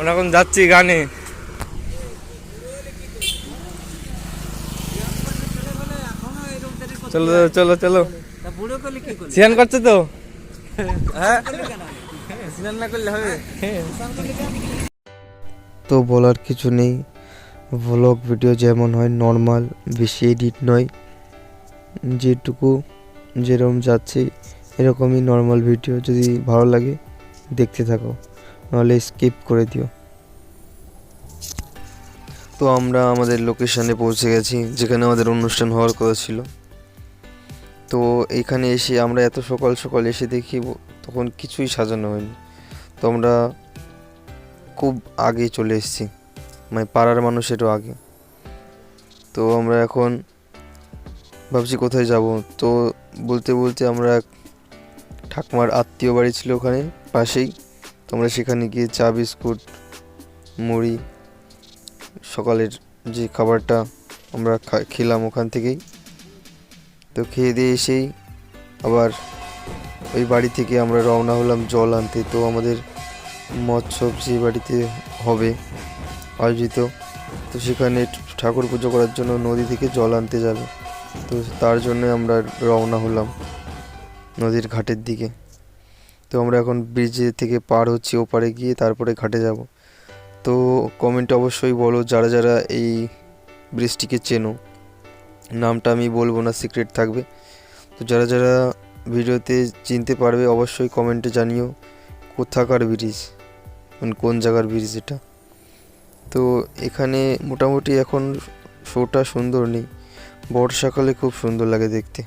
এখন যাচ্ছি গানে। চলো চলো চলো সিয়ান করছে তো? হ্যাঁ? স্নান না করলে হবে। তো বলার কিছু নেই। ভ্লগ ভিডিও যেমন হয় নর্মাল বেশি এডিট নয়। যেটুকু যেরকম যাচ্ছে এরকমই নর্মাল ভিডিও যদি ভালো লাগে দেখতে থাকো। নাহলে স্কিপ করে দিও। তো আমরা আমাদের লোকেশানে পৌঁছে গেছি, যেখানে আমাদের অনুষ্ঠান হওয়ার কথা ছিল। তো এখানে এসে আমরা এত সকাল সকাল এসে দেখি, তখন কিছুই সাজানো হয়নি। তো আমরা খুব আগে চলে এসেছি মানে পাড়ার মানুষেরও আগে। তো আমরা এখন ভাবছি কোথায় যাব? তো বলতে বলতে আমরা ঠাকুমার আত্মীয় বাড়ি ছিল ওখানে, পাশেই। তো আমরা সেখানে গিয়ে চা, বিস্কুট, মুড়ি, সকালের যে খাবারটা আমরা খেলাম ওখান থেকেই। তো খেয়ে দিয়ে এসেই আবার ওই বাড়ি থেকে আমরা রওনা হলাম জল আনতে। তো আমাদের মৎসব যে বাড়িতে হবে, আয়োজিত, তো সেখানে ঠাকুর পুজো করার জন্য নদী থেকে জল আনতে যাবে। তো তার জন্য আমরা রওনা হলাম নদীর ঘাটের দিকে। তো আমরা এখন ব্রিজে থেকে পার হচ্ছি, ওপারে গিয়ে তারপরে ঘাটে যাব। তো কমেন্টে অবশ্যই বলো, যারা যারা এই ব্রিজটিকে চেনো। নামটা আমি বলব না সিক্রেট থাকবে। তো যারা যারা ভিডিওতে চিনতে পারবে, অবশ্যই কমেন্টে জানিও, কোথাকার ব্রিজ মানে কোন জায়গার ব্রিজ এটা? তো এখানে মোটামুটি এখন শোটা সুন্দর নেই। বর্ষাকালে খুব সুন্দর লাগে দেখতে।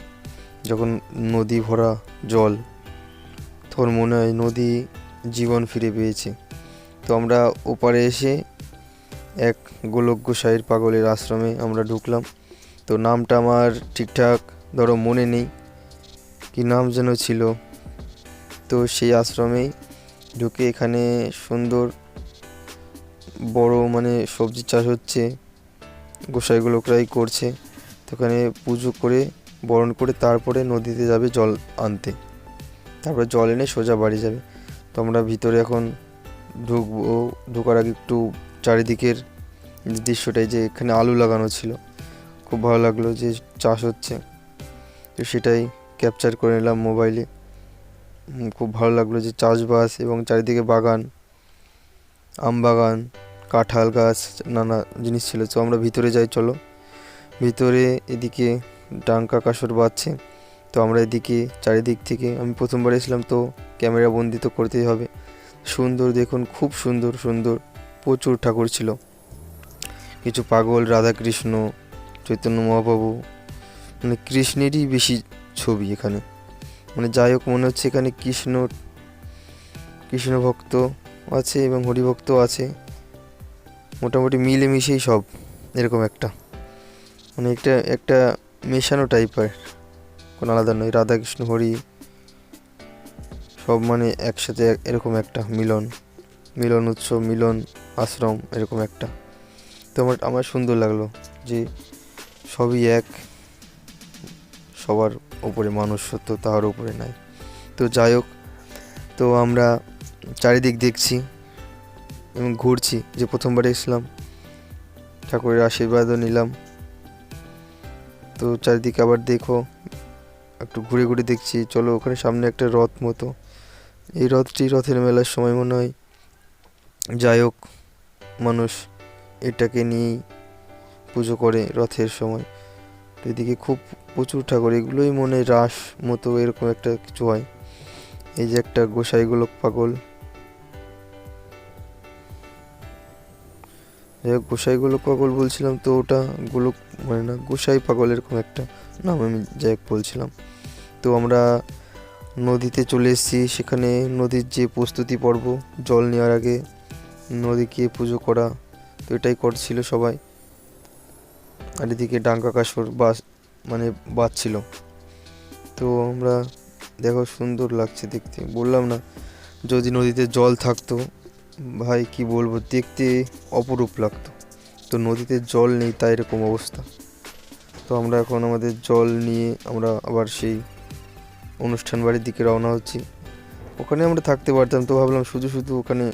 যখন নদী ভরা জল। তখন মনে হয় নদী জীবন ফিরে পেয়েছে। তো আমরা ওপারে এসে এক গোলক গোসাইয়ের পাগলের আশ্রমে আমরা ঢুকলাম। তো নামটা আমার ঠিকঠাক ধরো মনে নেই, কি নাম যেন ছিল। তো সেই আশ্রমেই ঢুকে এখানে সুন্দর বড় মানে সবজি চাষ হচ্ছে গোসাইগুলোকরাই করছে। তো ওখানে পুজো করে, বরণ করে তারপরে নদীতে যাবে জল আনতে। তারপরে জল এনে সোজা বাড়ি যাবে। তো আমরা ভিতরে এখন ঢুকবো, ঢোকার আগে একটু চারিদিকের দৃশ্যটাই যে এখানে আলু লাগানো ছিল। খুব ভালো লাগল যে চাষ হচ্ছে। তো সেটাই ক্যাপচার করে নিলাম মোবাইলে খুব ভালো লাগল যে চাষবাস এবং চারিদিকে বাগান, আম বাগান, কাঁঠাল গাছ, নানা জিনিস ছিল। তো আমরা ভিতরে যাই, চলো। ভিতরে এদিকে ডাঙ্কা কাসর বাজছে তো আমরা এদিকে চারিদিক থেকে, আমি প্রথমবার এসলাম তো ক্যামেরা বন্দি তো করতেই হবে। সুন্দর দেখুন, খুব সুন্দর সুন্দর, প্রচুর ঠাকুর ছিল। কিছু পাগল, রাধাকৃষ্ণ, চৈতন্য মহাপ্রভু মানে কৃষ্ণেরই বেশি ছবি এখানে। মানে যাই হোক, মনে হচ্ছে এখানে কৃষ্ণ কৃষ্ণ ভক্ত আছে এবং হরিভক্ত আছে। মোটামুটি মিলেমিশেই সব, এরকম একটা। মানে একটা একটা মেশানো টাইপের কোনো আলাদা নয় রাধাকৃষ্ণ, হরি, সব মানে একসাথে এক- এরকম একটা মিলন মিলন উৎসব, মিলন আশ্রম এরকম একটা। তো আমার আমার সুন্দর লাগল যে সবই এক, সবার উপরে মানুষ তাহার উপরে নাই। তো যাই হোক, তো আমরা চারিদিক দেখছি এবং ঘুরছি, যে প্রথমবার এসলাম ঠাকুরের আশীর্বাদও নিলাম। তো চারিদিকে আবার দেখো একটু ঘুরে ঘুরে দেখছি। চলো, ওখানে সামনে একটা রথ মতো। এই রথটি রথের মেলার সময় মনে হয় যাই হোক, মানুষ এটাকে নিয়েই পুজো করে রথের সময়। তো এদিকে খুব প্রচুর ঠাকুর, এগুলোই মনে হয় রাস মতো এরকম একটা কিছু হয়। এই যে একটা গোসাইগুলো পাগল। যাই হোক গোসাইগুলো পাগল বলছিলাম তো ওটা গোলক মানে না, গোসাই পাগল এরকম একটা নাম আমি যাই বলছিলাম। তো আমরা নদীতে চলে এসেছি। সেখানে নদীর যে প্রস্তুতি পর্ব, জল নেওয়ার আগে নদীকে পুজো করা, তো এটাই করছিল সবাই। আর এদিকে ডাঙ্কা কাসর বাস মানে বাজছিল। তো আমরা, দেখো সুন্দর লাগছে দেখতে। বললাম না, যদি নদীতে জল থাকতো, ভাই কি বলব, দেখতে অপরূপ লাগতো। তো নদীতে জল নেই, তাই এরকম অবস্থা। তো আমরা এখন আমাদের জল নিয়ে আমরা আবার সেই অনুষ্ঠান বাড়ির দিকে রওনা হচ্ছি। ওখানে আমরা থাকতে পারতাম, তো ভাবলাম শুধু শুধু ওখানে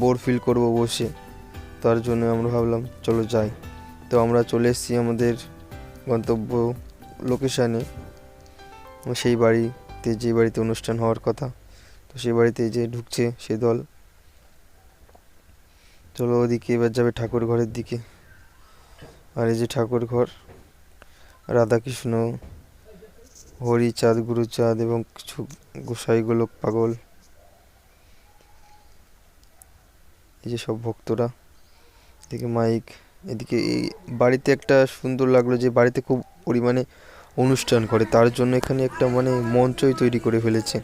বোর ফিল করব বসে। তার জন্য আমরা ভাবলাম, চলো যাই। তো আমরা চলে এসেছি আমাদের গন্তব্য লোকেশানে সেই বাড়িতে যে বাড়িতে অনুষ্ঠান হওয়ার কথা, তো সেই বাড়িতে যে ঢুকছে সেই দল। চলো ওদিকে এবার যাবে ঠাকুর ঘরের দিকে। আর এই যে ঠাকুর ঘর, রাধাকৃষ্ণ হরিচাঁদ, গুরুচাঁদ এবং কিছু গোসাই গোলক পাগল। এই যে সব ভক্তরা, এদিকে মাইক, এদিকে এই বাড়িতে একটা সুন্দর লাগল যে বাড়িতে খুব পরিমাণে অনুষ্ঠান করে, তার জন্য এখানে একটা মানে মঞ্চই তৈরি করে ফেলেছে।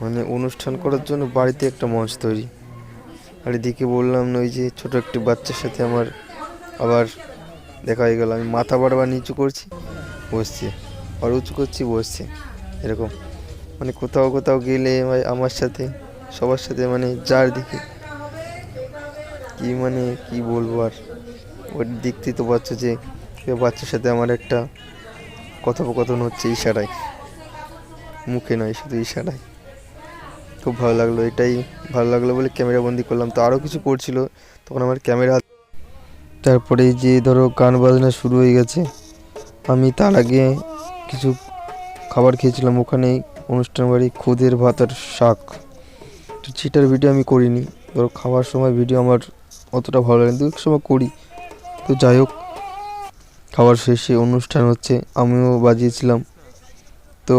মানে অনুষ্ঠান করার জন্য বাড়িতে একটা মঞ্চ তৈরি। আর এদিকে বললাম না ওই যে ছোট একটি বাচ্চার সাথে আমার আবার দেখা হয়ে গেল, আমি মাথা বারবার নিচু করছি, বসছে। আর উঁচু করছি, বসছে। এরকম। মানে কোথাও কোথাও গেলে আমার সাথে, সবার সাথে মানে যার দিকে। কি মানে কি বলব আর? ওর দেখতেই তো পাচ্ছ যে বাচ্চার সাথে আমার একটা কথোপকথন হচ্ছে ইশারায়। মুখে নয়, শুধু ইশারায়। খুব ভালো লাগল, এটাই ভালো লাগল বলে ক্যামেরা বন্দি করলাম। তো আরও কিছু করছিল, তখন আমার ক্যামেরা তারপরে যে ধরো গান বাজনা শুরু হয়ে গেছে, আমি তার আগে কিছু খাবার খেয়েছিলাম, ওখানে অনুষ্ঠান বাড়ি খুদের ভাত আর শাক। তো সেটার ভিডিও আমি করিনি। ধরো খাওয়ার সময় ভিডিও আমার অতটা ভালো লাগে দু এক সময় করি। তো যাই হোক খাবার শেষে অনুষ্ঠান হচ্ছে, আমিও বাজিয়েছিলাম। তো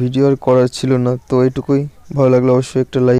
ভিডিও আর করার ছিল না, তো এইটুকুই ভালো লাগল অবশ্যই একটা লাইক